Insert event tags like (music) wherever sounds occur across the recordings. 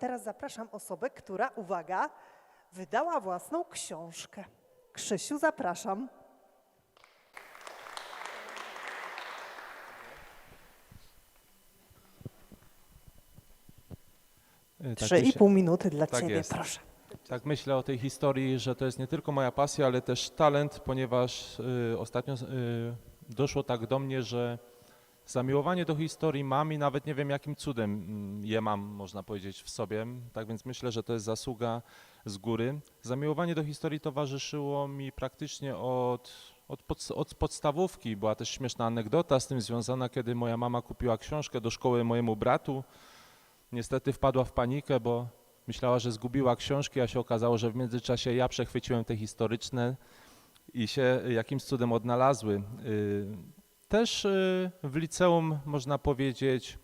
teraz zapraszam osobę, która, uwaga, wydała własną książkę. Krzysiu, zapraszam. Y, tak Trzy i pół minuty dla tak ciebie, jest. proszę. Tak myślę o tej historii, że to jest nie tylko moja pasja, ale też talent, ponieważ y, ostatnio y, doszło tak do mnie, że zamiłowanie do historii mam i nawet nie wiem jakim cudem mm, je mam, można powiedzieć, w sobie. Tak więc myślę, że to jest zasługa z góry. Zamiłowanie do historii towarzyszyło mi praktycznie od, od, pod, od podstawówki. Była też śmieszna anegdota z tym związana, kiedy moja mama kupiła książkę do szkoły mojemu bratu. Niestety wpadła w panikę, bo myślała, że zgubiła książki, a się okazało, że w międzyczasie ja przechwyciłem te historyczne i się jakimś cudem odnalazły. Y, Też y, w liceum, można powiedzieć,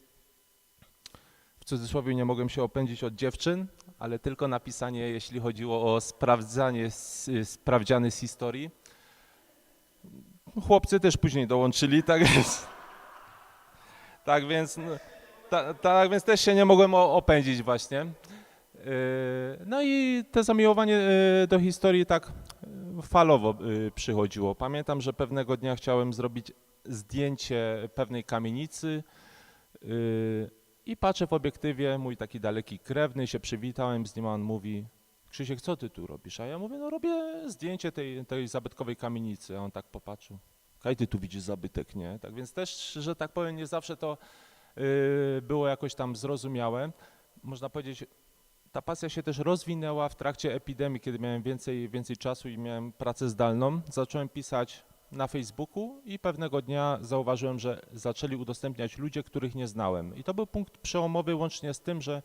w cudzysłowie nie mogłem się opędzić od dziewczyn, ale tylko napisanie, jeśli chodziło o sprawdzanie, s- sprawdziany z historii. Chłopcy też później dołączyli, tak więc, tak więc, no, ta, tak więc też się nie mogłem opędzić właśnie. Yy, No i te zamiłowanie do historii tak falowo przychodziło. Pamiętam, że pewnego dnia chciałem zrobić zdjęcie pewnej kamienicy yy, i patrzę w obiektywie, mój taki daleki krewny, się przywitałem z nim, a on mówi Krzysiek, co ty tu robisz? A ja mówię, no robię zdjęcie tej, tej zabytkowej kamienicy. A on tak popatrzył, kaj ty tu widzisz zabytek, nie? Tak więc też, że tak powiem, nie zawsze to yy, było jakoś tam zrozumiałe. Można powiedzieć, ta pasja się też rozwinęła w trakcie epidemii, kiedy miałem więcej, więcej czasu i miałem pracę zdalną. Zacząłem pisać na Facebooku i pewnego dnia zauważyłem, że zaczęli udostępniać ludzie, których nie znałem. I to był punkt przełomowy łącznie z tym, że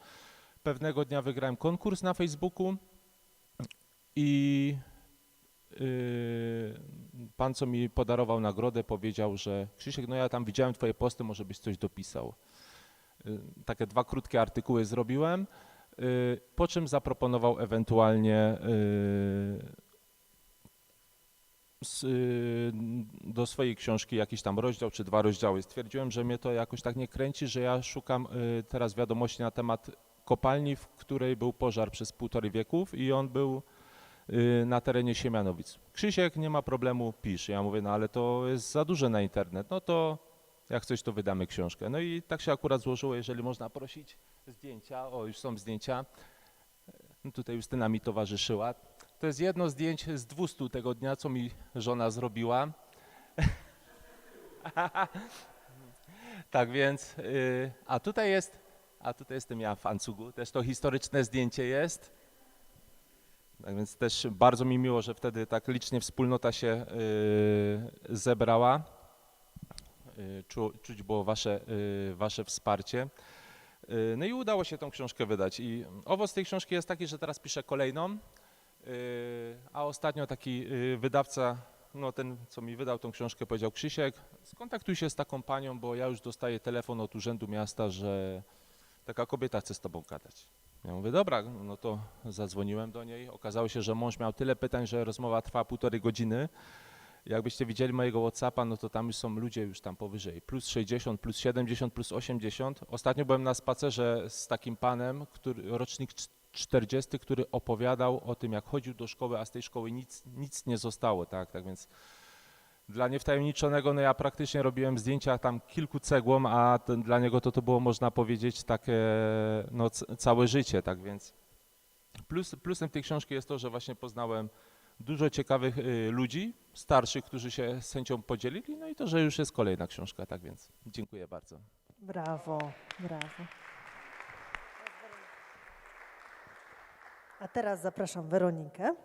pewnego dnia wygrałem konkurs na Facebooku i yy, pan, co mi podarował nagrodę, powiedział, że Krzysiek, no ja tam widziałem twoje posty, może byś coś dopisał. Yy, Takie dwa krótkie artykuły zrobiłem. Y, Po czym zaproponował ewentualnie do swojej książki jakiś tam rozdział czy dwa rozdziały. Stwierdziłem, że mnie to jakoś tak nie kręci, że ja szukam y, teraz wiadomości na temat kopalni, w której był pożar przez półtorej wieków i on był y, na terenie Siemianowic. Krzysiek, nie ma problemu, pisz. Ja mówię, no ale to jest za duże na internet. No to jak coś, to wydamy książkę. No i tak się akurat złożyło, jeżeli można prosić zdjęcia, o już są zdjęcia, no tutaj Justyna mi towarzyszyła. To jest jedno zdjęć z 200 tego dnia, co mi żona zrobiła. (laughs) tak więc, y, a tutaj jest, a tutaj jestem ja w Ancugu, też to historyczne zdjęcie jest. Tak więc też bardzo mi miło, że wtedy tak licznie wspólnota się y, zebrała. Y, Czu, czuć było wasze, wasze wsparcie. No i udało się tą książkę wydać. I owoc tej książki jest taki, że teraz piszę kolejną, a ostatnio taki y, wydawca, no ten, co mi wydał tą książkę, powiedział Krzysiek, skontaktuj się z taką panią, bo ja już dostaję telefon od Urzędu Miasta, że taka kobieta chce z tobą gadać. Ja mówię, dobra, no to zadzwoniłem do niej. Okazało się, że mąż miał tyle pytań, że rozmowa trwa półtorej godziny. Jakbyście widzieli mojego Whatsappa, no to tam już są ludzie już tam powyżej, plus 60, plus 70, plus 80. Ostatnio byłem na spacerze z takim panem, który, rocznik cz- 40, który opowiadał o tym, jak chodził do szkoły, a z tej szkoły nic, nic nie zostało, tak, tak więc dla niewtajemniczonego, no ja praktycznie robiłem zdjęcia tam kilku cegłom, a ten, dla niego to to było, można powiedzieć, takie no, całe życie, tak więc plus, plusem tej książki jest to, że właśnie poznałem dużo ciekawych y, ludzi, starszych, którzy się z chęcią podzielili, no i to, że już jest kolejna książka, tak więc dziękuję bardzo. Brawo, brawo. A teraz zapraszam Weronikę.